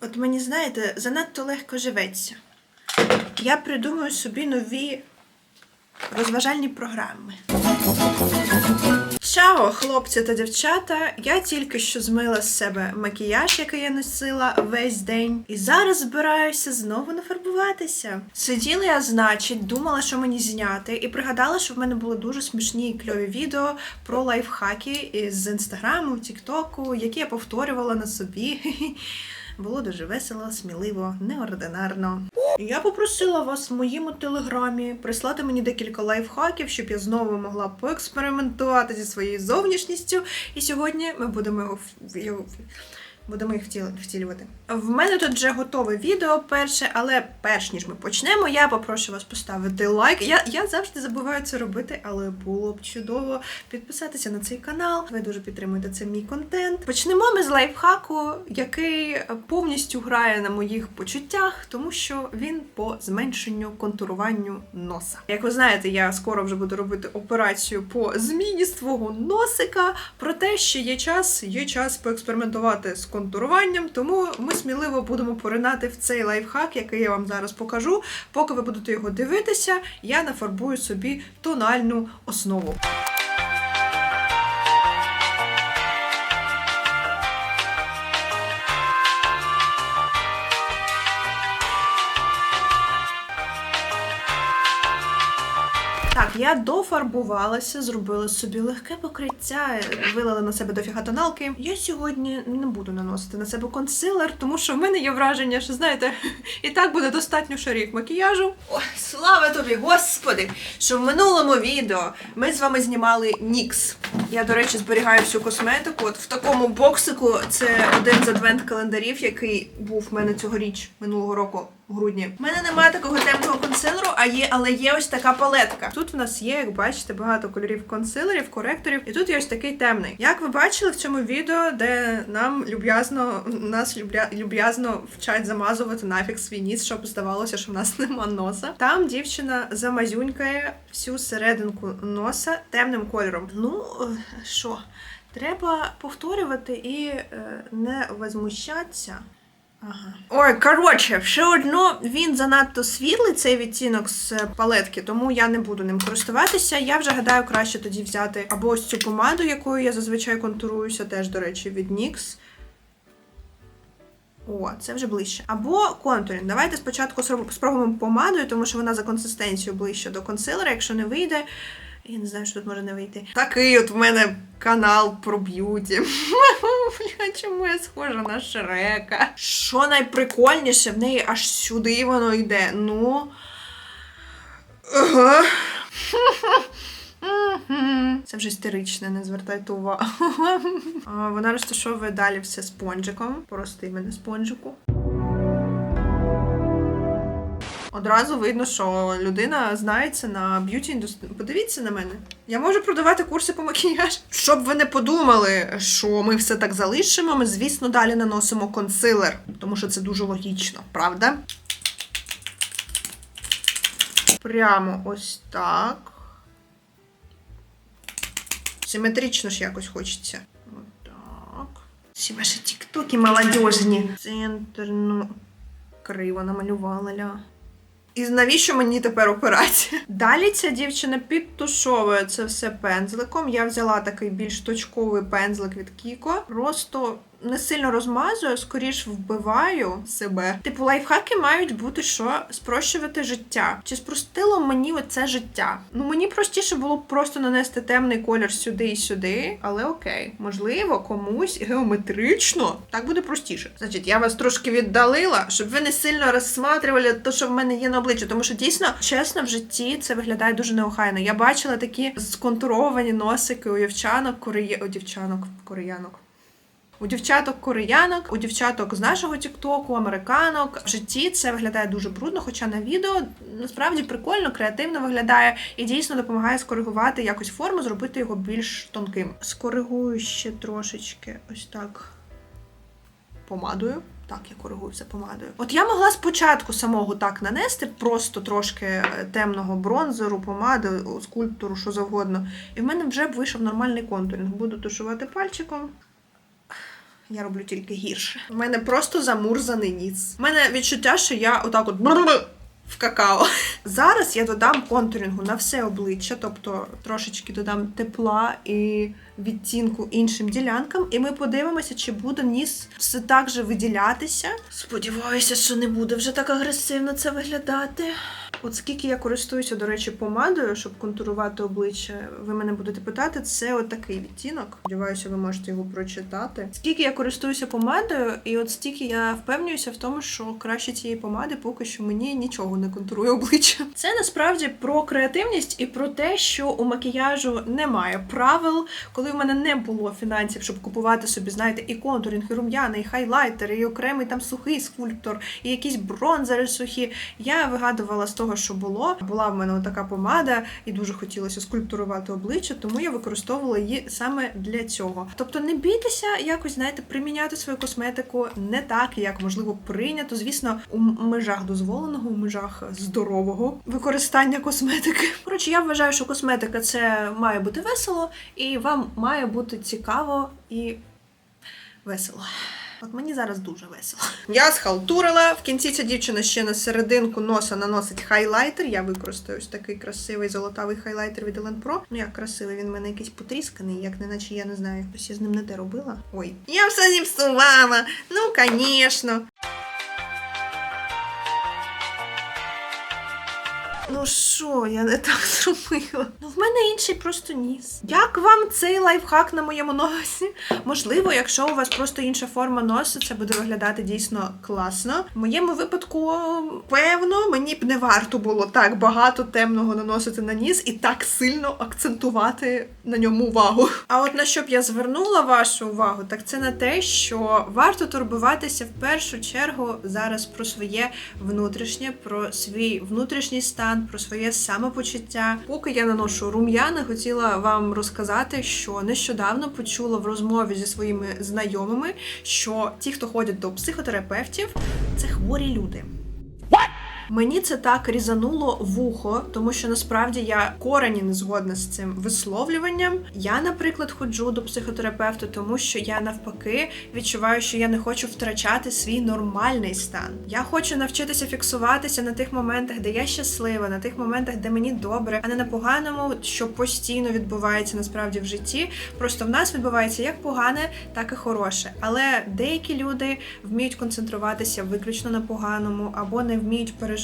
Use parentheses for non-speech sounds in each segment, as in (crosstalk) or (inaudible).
От мені, знаєте, занадто легко живеться. Я придумаю собі нові розважальні програми. Чао, хлопці та дівчата! Я тільки що змила з себе макіяж, який я носила весь день, і зараз збираюся знову нафарбуватися. Сиділа я, значить, думала, що мені зняти, і пригадала, що в мене були дуже смішні і кльові відео про лайфхаки із інстаграму, тіктоку, які я повторювала на собі. (laughs) Було дуже весело, сміливо, неординарно. Я попросила вас в моєму телеграмі прислати мені декілька лайфхаків, щоб я знову могла поекспериментувати зі своєю зовнішністю. І сьогодні ми будемо його будемо їх втілювати. В мене тут вже готове відео перше, але перш ніж ми почнемо, я попрошу вас поставити лайк. Я, я завжди забуваю це робити, але було б чудово підписатися на цей канал. Ви дуже підтримуєте це мій контент. Почнемо ми з лайфхаку, який повністю грає на моїх почуттях, тому що він по зменшенню контуруванню носа. Як ви знаєте, я скоро вже буду робити операцію по зміні свого носика. Проте ще є час, є час поекспериментувати з контуруванням, тому ми сміливо будемо поринати в цей лайфхак, який я вам зараз покажу. Поки ви будете його дивитися, я нафарбую собі тональну основу. Я дофарбувалася, зробила собі легке покриття, вилила на себе дофіга тоналки. Я сьогодні не буду наносити на себе консилер, тому що в мене є враження, що знаєте, (laughs) і так буде достатньо шарів макіяжу. О, слава тобі, господи! Що в минулому відео ми з вами знімали Нікс. Я, до речі, зберігаю всю косметику. От в такому боксику це один з адвент-календарів, який був в мене цьогоріч, минулого року. Грудні. У мене немає такого темного консилеру, а є, але є ось така палетка. Тут в нас є, як бачите, багато кольорів консилерів, коректорів, і тут є ось такий темний. Як ви бачили в цьому відео, де нам люб'язно нас любля, люб'язно вчать замазувати нафіг свій ніс, щоб здавалося, що в нас (laughs) нема носа. Там дівчина замазюнькає всю серединку носа темним кольором. Ну е, що, треба повторювати і е, не возмущатися. Ага. Ой, коротше, все одно він занадто світлий, цей відтінок з палетки, тому я не буду ним користуватися. Я вже гадаю, краще тоді взяти або ось цю помаду, якою я зазвичай контуруюся, теж, до речі, від NYX. О, це вже ближче. Або контурінг. Давайте спочатку спробуємо помадою, тому що вона за консистенцією ближче до консилера. Якщо не вийде, я не знаю, що тут може не вийти. Такий от в мене канал про б'юті. (laughs) Бля, чому я схожа на Шрека? Що найприкольніше, в неї аж сюди воно йде. Ну. Це вже істеричне, не звертайте увагу. Вона розташовує далі все спонжиком. Прости мене спонжику. Одразу видно, що людина знається на б'юті індустрії. Подивіться на мене. Я можу продавати курси по макіяжу. Щоб ви не подумали, що ми все так залишимо, ми, звісно, далі наносимо консилер, тому що це дуже логічно, правда? Прямо ось так. Симетрично ж якось хочеться. Отак. Всі ваші тіктоки молодіжні. Центр, ну, криво намалювала ля. І навіщо мені тепер операція? Далі ця дівчина підтушовує це все пензликом. Я взяла такий більш точковий пензлик від Кіко. Просто не сильно розмазую, скоріш вбиваю себе. Типу, лайфхаки мають бути, що спрощувати життя. Чи спростило мені оце життя? Ну мені простіше було б просто нанести темний колір сюди і сюди, але окей, можливо, комусь геометрично так буде простіше. Значить, я вас трошки віддалила, щоб ви не сильно розсматрювали те, що в мене є на обличчі, тому що дійсно, чесно, в житті це виглядає дуже неохайно. Я бачила такі сконтуровані носики у дівчанок, кореє... у дівчанок, кореянок. У дівчаток кореянок, у дівчаток з нашого тіктоку, американок. В житті це виглядає дуже брудно, хоча на відео насправді прикольно, креативно виглядає і дійсно допомагає скоригувати якось форму, зробити його більш тонким. Скоригую ще трошечки ось так помадою. Так, я коригую все помадою. От я могла спочатку самого так нанести, просто трошки е, темного бронзеру, помади, скульптуру, що завгодно. І в мене вже б вийшов нормальний контуринг. Буду тушувати пальчиком. Я роблю тільки гірше. У мене просто замурзаний ніс. У мене відчуття, що я отак от в какао. Зараз я додам контурінгу на все обличчя, тобто трошечки додам тепла і відтінку іншим ділянкам, і ми подивимося, чи буде ніс все так же виділятися. Сподіваюся, що не буде вже так агресивно це виглядати. От скільки я користуюся, до речі, помадою, щоб контурувати обличчя, ви мене будете питати, це от такий відтінок. Сподіваюся, ви можете його прочитати. Скільки я користуюся помадою, і от стільки я впевнююся в тому, що краще цієї помади поки що мені нічого не контурує обличчя. Це насправді про креативність і про те, що у макіяжу немає правил, коли в мене не було фінансів, щоб купувати собі, знаєте, і контурінг, і рум'яни, і хайлайтери, і окремий там сухий скульптор, і якісь бронзери сухі. Я вигадувала з того, що було. Була в мене така помада, і дуже хотілося скульптурувати обличчя, тому я використовувала її саме для цього. Тобто не бійтеся якось, знаєте, приміняти свою косметику не так, як можливо прийнято. Звісно, у межах дозволеного, у межах здорового використання косметики. (laughs) Коротше, я вважаю, що косметика це має бути весело, і вам має бути цікаво і весело. От мені зараз дуже весело. Я схалтурила. В кінці ця дівчина ще на серединку носа наносить хайлайтер. Я використаю ось такий красивий золотавий хайлайтер від Елен Pro. Ну як красивий, він в мене якийсь потрісканий, як неначе я не знаю. Хтось я з ним не те робила. Ой. Я все зіпсувала. Ну, звісно. Ну що, я не так (laughs) зробила. Ну, в мене інший просто ніс. Як вам цей лайфхак на моєму носі? Можливо, якщо у вас просто інша форма носу, це буде виглядати дійсно класно. В моєму випадку, певно, мені б не варто було так багато темного наносити на ніс і так сильно акцентувати на ньому увагу. А от на що б я звернула вашу увагу, так це на те, що варто турбуватися в першу чергу зараз про своє внутрішнє, про свій внутрішній стан, про своє самопочуття. Поки я наношу рум'яна, хотіла вам розказати, що нещодавно почула в розмові зі своїми знайомими, що ті, хто ходять до психотерапевтів, це хворі люди. Мені це так різануло вухо, тому що насправді я корені не згодна з цим висловлюванням. Я, наприклад, ходжу до психотерапевта, тому що я навпаки відчуваю, що я не хочу втрачати свій нормальний стан. Я хочу навчитися фіксуватися на тих моментах, де я щаслива, на тих моментах, де мені добре, а не на поганому, що постійно відбувається насправді в житті. Просто в нас відбувається як погане, так і хороше. Але деякі люди вміють концентруватися виключно на поганому або не вміють переживати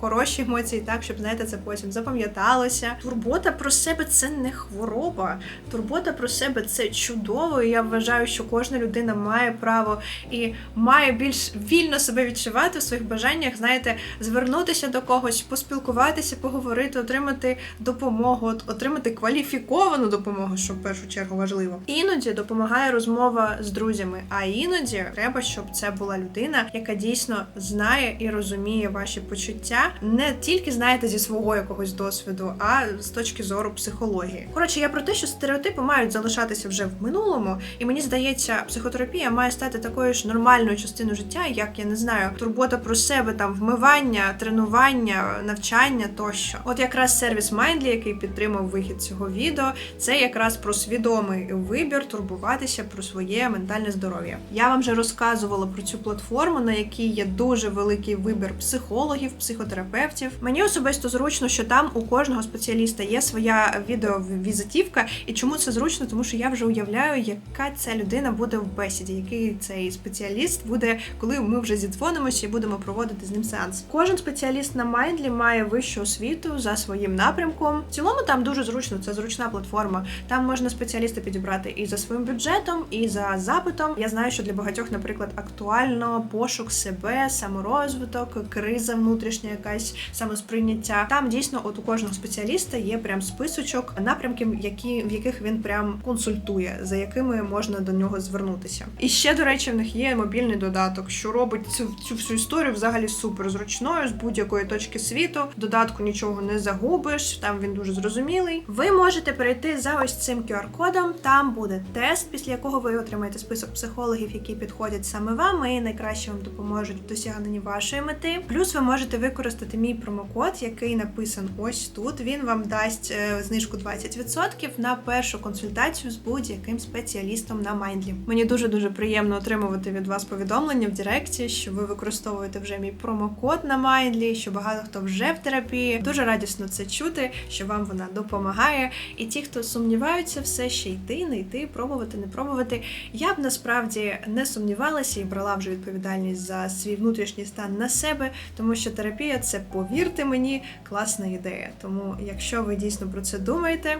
хороші емоції так, щоб знаєте, це потім запам'яталося. Турбота про себе це не хвороба. Турбота про себе це чудово. І я вважаю, що кожна людина має право і має більш вільно себе відчувати в своїх бажаннях, знаєте, звернутися до когось, поспілкуватися, поговорити, отримати допомогу, отримати кваліфіковану допомогу, що в першу чергу важливо. Іноді допомагає розмова з друзями, а іноді треба, щоб це була людина, яка дійсно знає і розуміє ваші почуття, не тільки знаєте зі свого якогось досвіду, а з точки зору психології. Коротше, я про те, що стереотипи мають залишатися вже в минулому, і мені здається, психотерапія має стати такою ж нормальною частиною життя, як я не знаю, турбота про себе, там вмивання, тренування, навчання тощо. От якраз сервіс Mindly, який підтримав вихід цього відео, це якраз про свідомий вибір турбуватися про своє ментальне здоров'я. Я вам вже розказувала про цю платформу, на якій є дуже великий вибір психологів, психотерапевтів. Мені особисто зручно, що там у кожного спеціаліста є своя відеовізитівка. І чому це зручно? Тому що я вже уявляю, яка ця людина буде в бесіді, який цей спеціаліст буде, коли ми вже зідзвонимося і будемо проводити з ним сеанс. Кожен спеціаліст на Майндлі має вищу освіту за своїм напрямком. В цілому там дуже зручно, це зручна платформа. Там можна спеціаліста підібрати і за своїм бюджетом, і за запитом. Я знаю, що для багатьох, наприклад, актуально пошук себе, саморозвиток, криза внутрішня, якась самосприйняття. Там дійсно, от у кожного спеціаліста є прям списочок напрямків, які в яких він прям консультує, за якими можна до нього звернутися. І ще, до речі, в них є мобільний додаток, що робить цю, цю всю історію взагалі супер зручною з будь-якої точки світу. Додатку нічого не загубиш, там він дуже зрозумілий. Ви можете перейти за ось цим QR-кодом. Там буде тест, після якого ви отримаєте список психологів, які підходять саме вам і найкраще вам допоможуть в досягненні вашої мети. Плюс ви можете використати мій промокод, який написан ось тут. Він вам дасть е, знижку 20% на першу консультацію з будь-яким спеціалістом на Майндлі. Мені дуже дуже приємно отримувати від вас повідомлення в Директі, що ви використовуєте вже мій промокод на Майндлі, що багато хто вже в терапії. Дуже радісно це чути, що вам вона допомагає. І ті, хто сумніваються, все ще йти, не йти, пробувати, не пробувати. Я б насправді не сумнівалася і брала вже відповідальність за свій внутрішній стан на себе, тому що терапія це, повірте мені, класна ідея. Тому, якщо ви дійсно про це думаєте.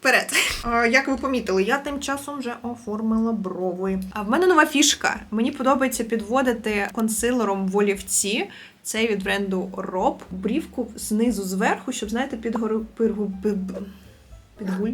Вперед. Як ви помітили, я тим часом вже оформила брови. А в мене нова фішка. Мені подобається підводити консилером в олівці. Цей від бренду Rob. Брівку знизу зверху, щоб, знаєте, підгору... пиргу... пи- підгуль.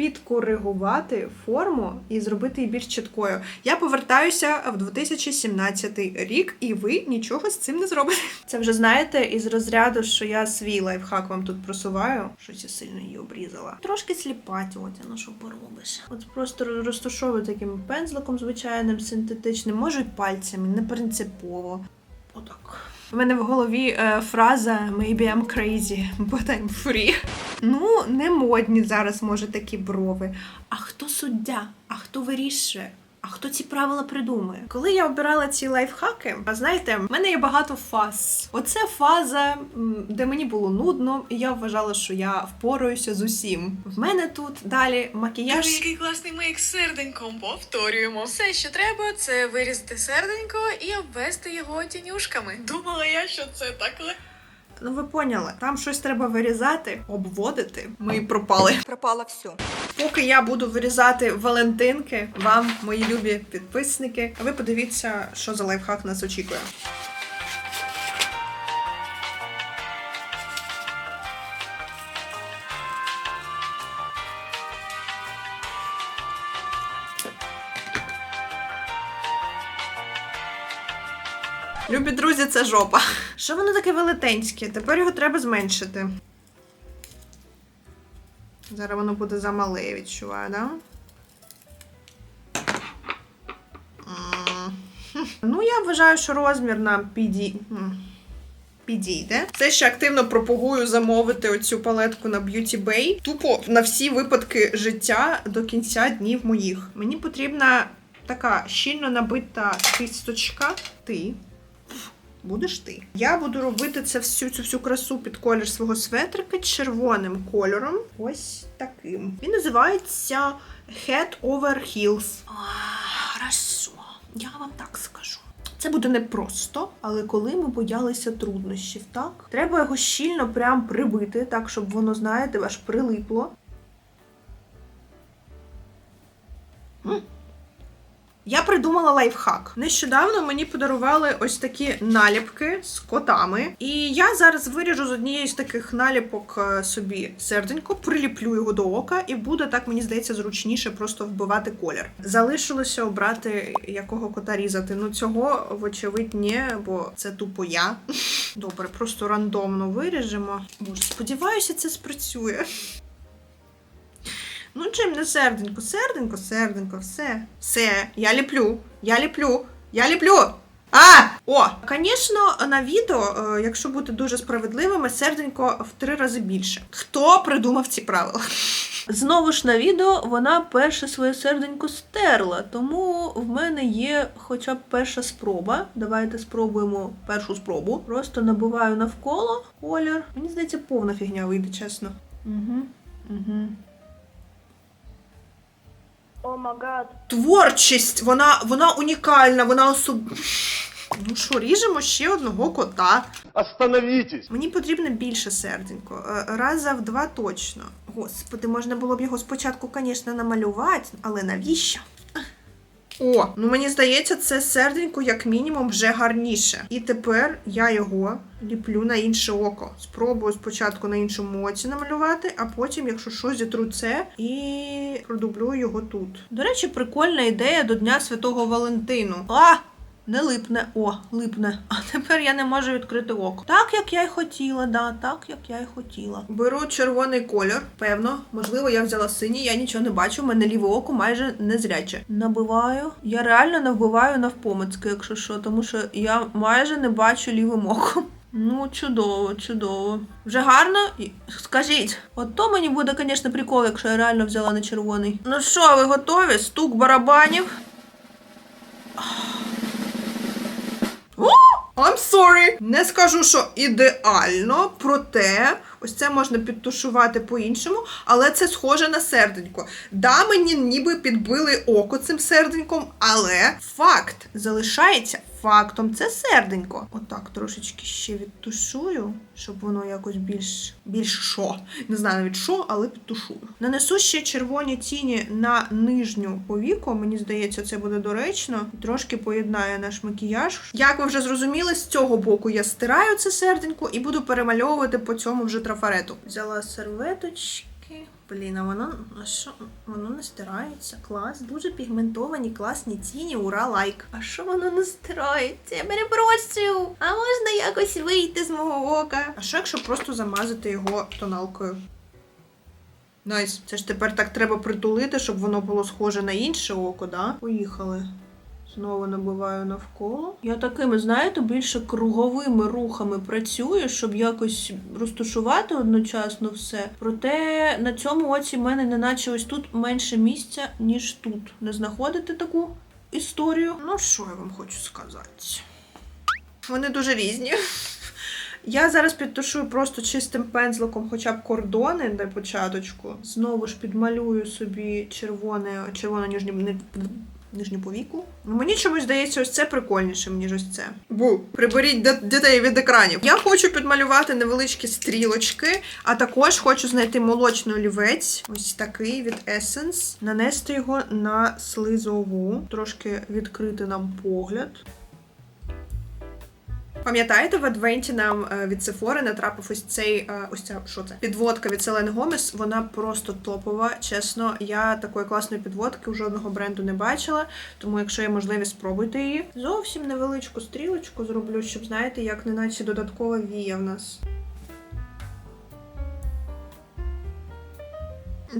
Підкоригувати форму і зробити її більш чіткою. Я повертаюся в 2017 рік, і ви нічого з цим не зробите. Це вже знаєте, із розряду, що я свій лайфхак вам тут просуваю. Щось я сильно її обрізала. Трошки сліпа тьотя, ну що поробиш? От просто розташовую таким пензликом звичайним, синтетичним, може й пальцями, не принципово. Отак. У мене в голові е, фраза Maybe I'm crazy, but I'm free. Ну, не модні зараз, може, такі брови. А хто суддя? А хто вирішує? А хто ці правила придумує? Коли я обирала ці лайфхаки, а знаєте, в мене є багато фаз. Оце фаза, де мені було нудно, і я вважала, що я впораюся з усім. В мене тут далі макіяж. Боже, який класний мейк з серденьком. Повторюємо. Все, що треба, це вирізати серденько і обвести його тінюшками. Думала я, що це так легко. Ну, ви поняли, там щось треба вирізати, обводити. Ми пропали. Пропало все. Поки я буду вирізати Валентинки, вам, мої любі підписники, ви подивіться, що за лайфхак нас очікує. Любі друзі, це жопа. Що воно таке велетенське? Тепер його треба зменшити. Зараз воно буде замале, я відчуваю, да? Ну, я вважаю, що розмір нам піді... підійде. Це ще активно пропагую замовити оцю палетку на Beauty Bay. Тупо на всі випадки життя до кінця днів моїх. Мені потрібна така щільно набита кисточка. Ти. Будеш ти. Я буду робити це всю цю всю красу під колір свого светрика червоним кольором. Ось таким. Він називається Head Over Heels. А, хорошо. Я вам так скажу. Це буде непросто, але коли ми боялися труднощів, так? Треба його щільно прям прибити, так, щоб воно, знаєте, аж прилипло. М. Я придумала лайфхак. Нещодавно мені подарували ось такі наліпки з котами. І я зараз виріжу з однієї з таких наліпок е, собі серденько, приліплю його до ока, і буде так, мені здається, зручніше просто вбивати колір. Залишилося обрати, якого кота різати. Ну цього, вочевидь, ні, бо це тупо я. (laughs) Добре, просто рандомно виріжемо. Боже, сподіваюся, це спрацює. Ну, чим не серденько, серденько, серденько, все. Все, я ліплю, я ліплю, я ліплю. А! О! Звісно, на відео, е, якщо бути дуже справедливими, серденько в три рази більше. Хто придумав ці правила? Знову ж на відео вона перше своє серденько стерла, тому в мене є хоча б перша спроба. Давайте спробуємо першу спробу. Просто набиваю навколо колір. Мені здається, повна фігня вийде, чесно. Угу. Угу. О магад. Творчість, вона, вона унікальна, вона особ... Ну що, ріжемо ще одного кота. Остановітесь! Мені потрібно більше серденько. Е, Раза в два точно. Господи, можна було б його спочатку, звісно, намалювати, але навіщо? О, ну мені здається, це серденько як мінімум вже гарніше. І тепер я його ліплю на інше око. Спробую спочатку на іншому оці намалювати, а потім, якщо що, зітру це і продублюю його тут. До речі, прикольна ідея до Дня Святого Валентину. А! Не липне. О, липне. А тепер я не можу відкрити око. Так, як я й хотіла, да, так, як я й хотіла. Беру червоний кольор, певно. Можливо, я взяла синій, я нічого не бачу. У мене ліве око майже не зряче. Набиваю. Я реально не вбиваю навпомацьки, якщо що, тому що я майже не бачу лівим оком. Ну, чудово, чудово. Вже гарно? Скажіть, от то мені буде, звісно, прикол, якщо я реально взяла на червоний. Ну що, ви готові? Стук барабанів. О, I'm sorry. Не скажу, що ідеально, проте ось це можна підтушувати по-іншому, але це схоже на серденько. Да, мені ніби підбили око цим серденьком, але факт залишається фактом. Це серденько. Отак трошечки ще відтушую, щоб воно якось більш більш що. Не знаю навіть що, але підтушую. Нанесу ще червоні тіні на нижню повіку. Мені здається, це буде доречно. Трошки поєднає наш макіяж. Як ви вже зрозуміли, з цього боку я стираю це серденько і буду перемальовувати по цьому вже трафарету. Взяла серветочки. Блін, а воно а що? Воно не стирається. Клас, дуже пігментовані, класні тіні, ура, лайк. А що воно не стирається? Я перепрошую. А можна якось вийти з мого ока? А що якщо просто замазати його тоналкою? Найс. Це ж тепер так треба притулити, щоб воно було схоже на інше око, да? Поїхали. Знову набиваю навколо. Я такими, знаєте, більше круговими рухами працюю, щоб якось розташувати одночасно все. Проте на цьому оці в мене неначе ось тут менше місця, ніж тут. Не знаходите таку історію? Ну, що я вам хочу сказати? Вони дуже різні. Я зараз підтушую просто чистим пензликом хоча б кордони для початочку. Знову ж підмалюю собі червоне, червоно ніжню нижню повіку. Ну, Мені чомусь здається, ось це прикольніше, ніж ось це. Бу, приберіть дітей від екранів. Я хочу підмалювати невеличкі стрілочки, а також хочу знайти молочний олівець, ось такий від Essence, нанести його на слизову, трошки відкрити нам погляд. Пам'ятаєте, в адвенті нам е, від Sephora натрапив ось цей е, ось ця що це? Підводка від Селен Гомес. Вона просто топова. Чесно, я такої класної підводки у жодного бренду не бачила. Тому, якщо є можливість, спробуйте її. Зовсім невеличку стрілочку зроблю, щоб знаєте, як неначе додаткова вія в нас.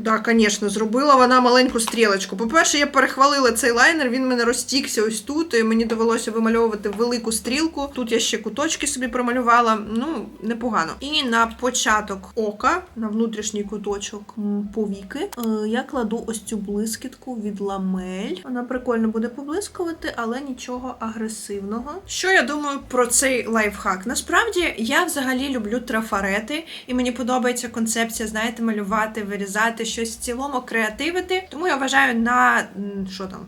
Так, звісно, зробила вона маленьку стрілочку. По-перше, я перехвалила цей лайнер, він мене розтікся ось тут, і мені довелося вимальовувати велику стрілку. Тут я ще куточки собі промалювала. Ну, непогано. І на початок ока, на внутрішній куточок повіки, е, я кладу ось цю блискітку від ламель. Вона прикольно буде поблискувати, але нічого агресивного. Що я думаю про цей лайфхак? Насправді я взагалі люблю трафарети, і мені подобається концепція, знаєте, малювати, вирізати щось в цілому, креативити. Тому я вважаю на що там.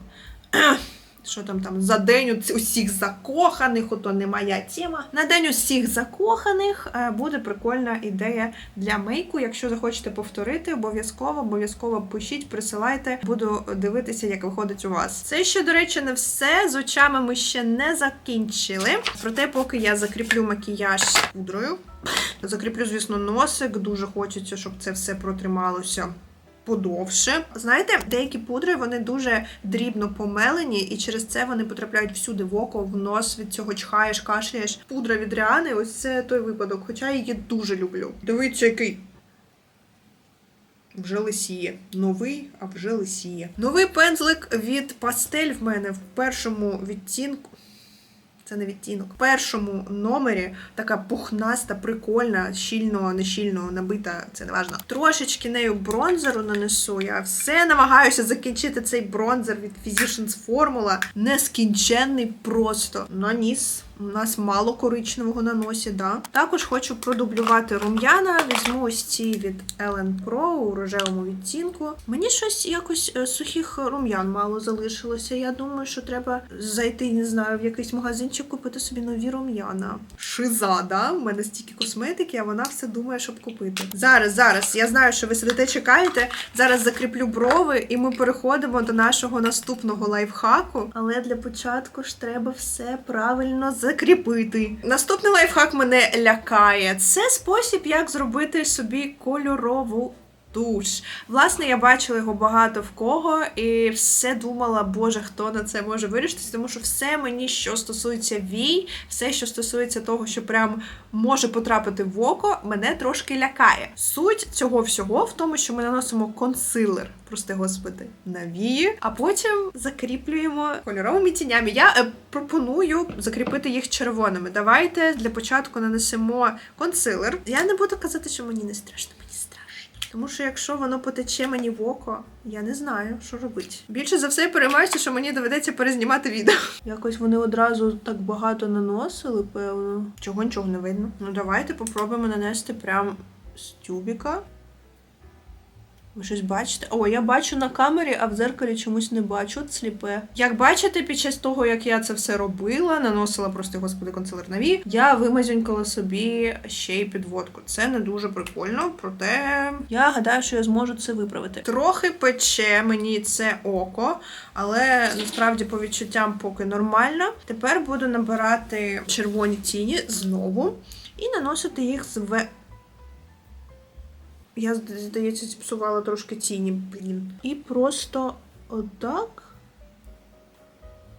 Що там там за день усіх закоханих, ото не моя тема. На день усіх закоханих е, буде прикольна ідея для мейку. Якщо захочете повторити, обов'язково, обов'язково пишіть, присилайте. Буду дивитися, як виходить у вас. Це ще, до речі, не все. З очами ми ще не закінчили. Проте, поки я закріплю макіяж пудрою. Закріплю, звісно, носик. Дуже хочеться, щоб це все протрималося. Подовше. Знаєте, деякі пудри вони дуже дрібно помелені, і через це вони потрапляють всюди в око, в нос від цього чхаєш, кашляєш. Пудра від Ріани, ось це той випадок, хоча я її дуже люблю. Дивіться, який. Вже лисіє. Новий, а вже лисіє. Новий пензлик від пастель в мене в першому відтінку. Це не відтінок. В першому номері така пухнаста, прикольна, щільно, не щільно набита, це не важно. Трошечки нею бронзеру нанесу. Я все намагаюся закінчити цей бронзер від Physicians Formula. Нескінченний просто. Наніс. У нас мало коричневого на носі, да. Також хочу продублювати рум'яна. Візьму ось ці від Ellen Pro у рожевому відтінку. Мені щось якось е, сухих рум'ян мало залишилося. Я думаю, що треба зайти, не знаю, в якийсь магазинчик купити собі нові рум'яна. Шиза, да? У мене стільки косметики, а вона все думає, щоб купити. Зараз, зараз. Я знаю, що ви сидите, чекаєте. Зараз закріплю брови, і ми переходимо до нашого наступного лайфхаку. Але для початку ж треба все правильно закріпити. Наступний лайфхак мене лякає. Це спосіб, як зробити собі кольорову туш. Власне, я бачила його багато в кого, і все думала, боже, хто на це може вирішитися, тому що все мені, що стосується вій, все, що стосується того, що прям може потрапити в око, мене трошки лякає. Суть цього всього в тому, що ми наносимо консилер, прости господи, на вії, а потім закріплюємо кольоровими тінями. Я е, пропоную закріпити їх червоними. Давайте для початку нанесемо консилер. Я не буду казати, що мені не страшно. Тому що якщо воно потече мені в око, я не знаю, що робити. Більше за все я переймаюся, що мені доведеться перезнімати відео. (laughs) Якось вони одразу так багато наносили, певно. Чого нічого не видно. Ну давайте попробуємо нанести прям з тюбіка. Ви щось бачите? О, я бачу на камері, а в дзеркалі чомусь не бачу. Сліпе. Як бачите, під час того, як я це все робила, наносила просто господи консилер на я вимазюнькала собі ще й підводку. Це не дуже прикольно, проте я гадаю, що я зможу це виправити. Трохи пече мені це око, але насправді по відчуттям поки нормально. Тепер буду набирати червоні тіні знову і наносити їх зве. Я, здається, зіпсувала трошки тіні, блін. І просто отак.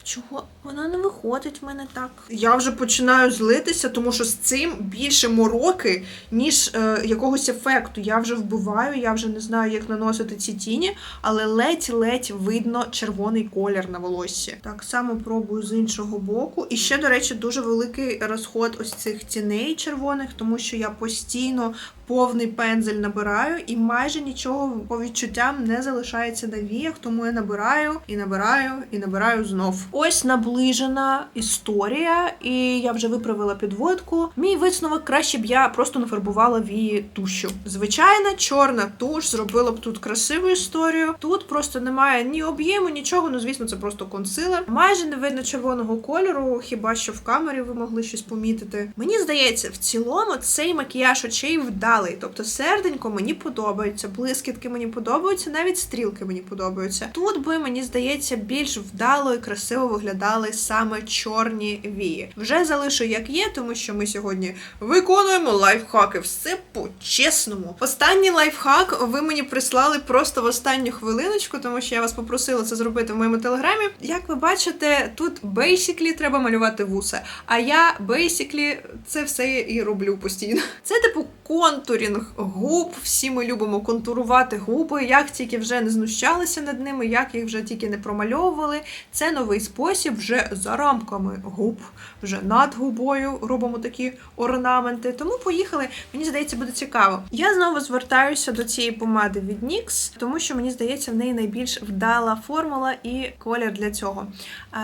Чого вона не виходить в мене так? Я вже починаю злитися, тому що з цим більше мороки, ніж е, якогось ефекту. Я вже вбиваю, я вже не знаю, як наносити ці тіні, але ледь-ледь видно червоний колір на волоссі. Так само пробую з іншого боку. І ще, до речі, дуже великий розход ось цих тіней червоних, тому що я постійно повний пензель набираю, і майже нічого по відчуттям не залишається на віях, тому я набираю і набираю і набираю знов. Ось наближена історія, і я вже виправила підводку. Мій висновок краще б я просто нафарбувала вії тушю. Звичайна чорна туш зробила б тут красиву історію. Тут просто немає ні об'єму, нічого. Ну звісно, це просто консилер. Майже не видно червоного кольору, хіба що в камері ви могли щось помітити. Мені здається, в цілому цей макіяж очей вдалий. Тобто серденько мені подобається, блискітки мені подобаються, навіть стрілки мені подобаються. Тут би мені здається більш вдало і красиво виглядали саме чорні вії. Вже залишу як є, тому що ми сьогодні виконуємо лайфхаки. Все по-чесному. Останній лайфхак ви мені прислали просто в останню хвилиночку, тому що я вас попросила це зробити в моєму телеграмі. Як ви бачите, тут бейсіклі треба малювати вуса. А я бейсіклі це все і роблю постійно. Це типу контурінг губ. Всі ми любимо контурувати губи, як тільки вже не знущалися над ними, як їх вже тільки не промальовували. Це новий спосіб вже за рамками губ, вже над губою робимо такі орнаменти. Тому поїхали. Мені здається, буде цікаво. Я знову звертаюся до цієї помади від NYX, тому що мені здається, в неї найбільш вдала формула і колір для цього.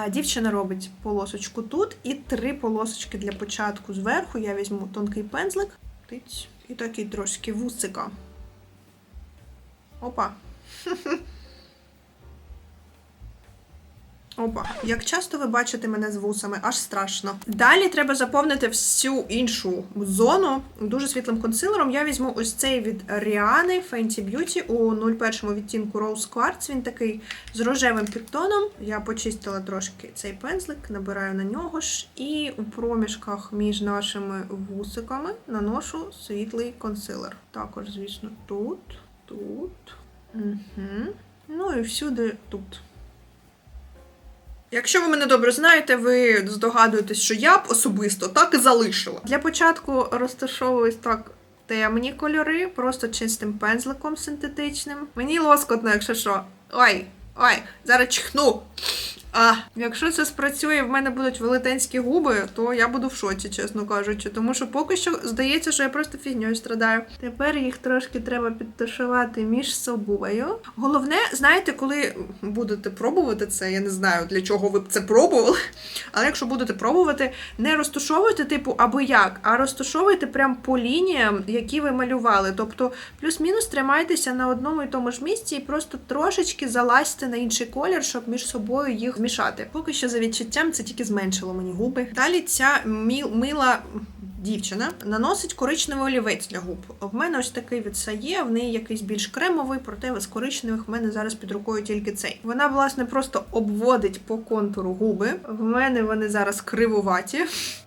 Дівчина робить полосочку тут і три полосочки для початку зверху. Я візьму тонкий пензлик. І такий трошки вусика. Опа. (laughs) Опа, як часто ви бачите мене з вусами, аж страшно. Далі треба заповнити всю іншу зону дуже світлим консилером. Я візьму ось цей від Rihanna Fenty Beauty у 01 відтінку Rose Quartz. Він такий з рожевим підтоном. Я почистила трошки цей пензлик, набираю на нього ж. І у проміжках між нашими вусиками наношу світлий консилер. Також, звісно, тут, тут. Угу. Ну і всюди тут. Якщо ви мене добре знаєте, ви здогадуєтесь, що я б особисто так і залишила. Для початку розташовуюсь так темні кольори, просто чистим пензликом синтетичним. Мені лоскотно, якщо що. Ой, ой, зараз чихну. А, якщо це спрацює, в мене будуть велетенські губи, то я буду в шоці, чесно кажучи. Тому що поки що здається, що я просто фігньою страдаю. Тепер їх трошки треба підтушувати між собою. Головне, знаєте, коли будете пробувати це, я не знаю для чого ви б це пробували. Але якщо будете пробувати, не розташовуйте, типу, або як, а розташовуйте прям по лініям, які ви малювали. Тобто, плюс-мінус тримайтеся на одному і тому ж місці і просто трошечки залазьте на інший колір, щоб між собою їх змішати. Поки що за відчуттям це тільки зменшило мені губи. Далі ця мила. Дівчина наносить коричневий олівець для губ. В мене ось такий від Сає, в неї якийсь більш кремовий, проте з коричневих в мене зараз під рукою тільки цей. Вона, власне, просто обводить по контуру губи. В мене вони зараз кривуваті.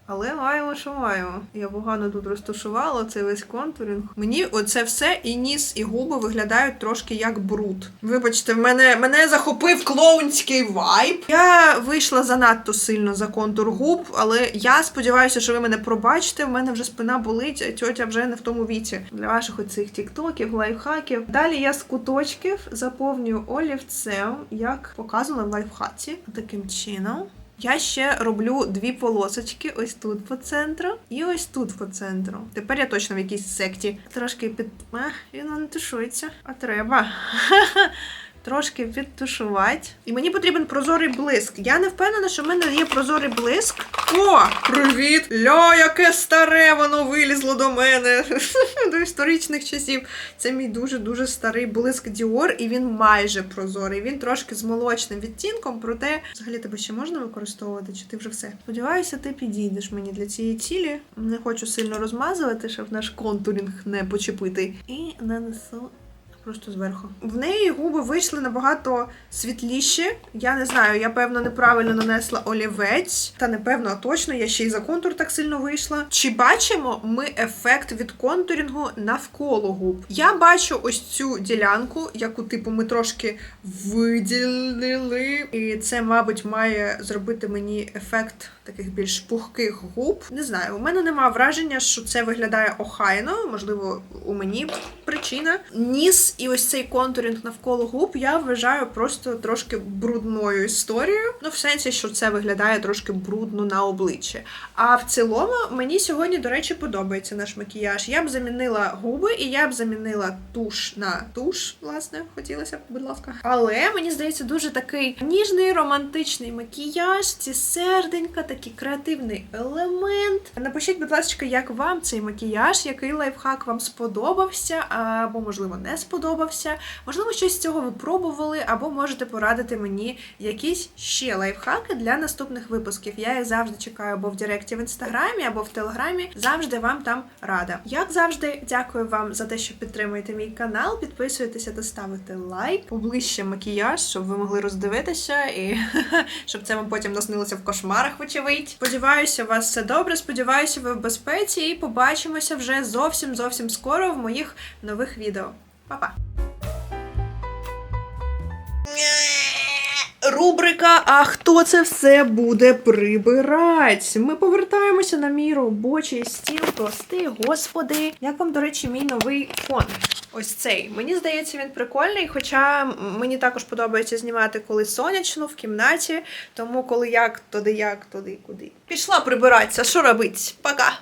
Але маємо, що маємо. Я погано тут розташувала цей весь контуринг. Мені оце все і ніс, і губи виглядають трошки як бруд. Вибачте, мене мене захопив клоунський вайб. Я вийшла занадто сильно за контур губ, але я сподіваюся, що ви мене пробачите. В мене вже спина болить, тьотя вже не в тому віці. Для ваших оцих тіктоків, лайфхаків. Далі я з куточків заповнюю олівцем, як показано в лайфхаці. Таким чином. Я ще роблю дві полосочки ось тут по центру і ось тут по центру. Тепер я точно в якійсь секті. Трошки під. Ех, він не тушується. А треба. (laughs) Трошки підтушувати. І мені потрібен прозорий блиск. Я не впевнена, що в мене є прозорий блиск. О, привіт! Ля, яке старе воно вилізло до мене (laughs) до історичних часів. Це мій дуже-дуже старий блиск Dior, і він майже прозорий. Він трошки з молочним відтінком, проте взагалі тебе ще можна використовувати, чи ти вже все? Сподіваюся, ти підійдеш мені для цієї цілі. Не хочу сильно розмазувати, щоб наш контурінг не почепити. І нанесу Просто зверху. В неї губи вийшли набагато світліші. Я не знаю, я певно неправильно нанесла олівець. Та непевно, а точно, я ще й за контур так сильно вийшла. Чи бачимо ми ефект від контурінгу навколо губ? Я бачу ось цю ділянку, яку, типу, ми трошки виділили. І це, мабуть, має зробити мені ефект таких більш пухких губ. Не знаю, у мене немає враження, що це виглядає охайно. Можливо, у мені причина. Ніс і ось цей контуринг навколо губ я вважаю просто трошки брудною історією. Ну, в сенсі, що це виглядає трошки брудно на обличчі. А в цілому мені сьогодні, до речі, подобається наш макіяж. Я б замінила губи і я б замінила туш на туш, власне, хотілося б, будь ласка. Але мені здається, дуже такий ніжний романтичний макіяж, ці серденька, такий креативний елемент. Напишіть, будь ласка, як вам цей макіяж, який лайфхак вам сподобався, або, можливо, не сподобався. Можливо, щось з цього ви пробували, або можете порадити мені якісь ще лайфхаки для наступних випусків. Я їх завжди чекаю або в Директі в інстаграмі, або в телеграмі. Завжди вам там рада. Як завжди, дякую вам за те, що підтримуєте мій канал. Підписуєтеся та ставите лайк. Поближче макіяж, щоб ви могли роздивитися і (laughs) щоб це вам потім наснилося в кошмарах, вочевидь. Сподіваюся, у вас все добре. Сподіваюся, ви в безпеці, і побачимося вже зовсім зовсім скоро в моїх нових відео. Па-па! Рубрика А хто це все буде прибирать? Ми повертаємося на мій робочий стіл. Прости, господи. Як вам, до речі, мій новий фон? Ось цей. Мені здається, він прикольний, хоча мені також подобається знімати коли сонячно в кімнаті. Тому коли як, туди як, туди куди. Пішла прибиратися, що робить? Пока!